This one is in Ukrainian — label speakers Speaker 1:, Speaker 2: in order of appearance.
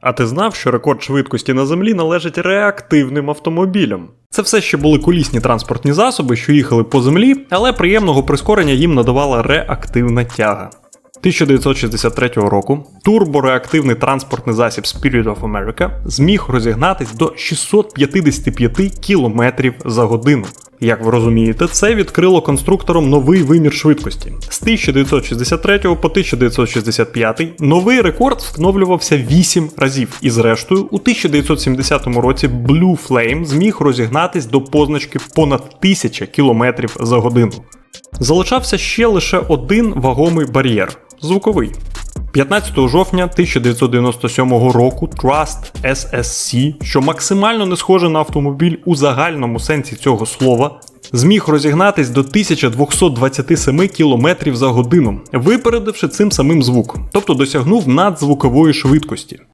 Speaker 1: А ти знав, що рекорд швидкості на землі належить реактивним автомобілям? Це все ще були колісні транспортні засоби, що їхали по землі, але приємного прискорення їм надавала реактивна тяга. 1963 року турбореактивний транспортний засіб Spirit of America зміг розігнатись до 655 км за годину. Як ви розумієте, це відкрило конструкторам новий вимір швидкості. З 1963 по 1965 новий рекорд встановлювався 8 разів, і зрештою у 1970 році Blue Flame зміг розігнатись до позначки понад 1000 км за годину. Залишався ще лише один вагомий бар'єр звуковий. 15 жовтня 1997 року Trust SSC, що максимально не схоже на автомобіль у загальному сенсі цього слова, зміг розігнатись до 1227 км за годину, випередивши цим самим звук, тобто досягнув надзвукової швидкості.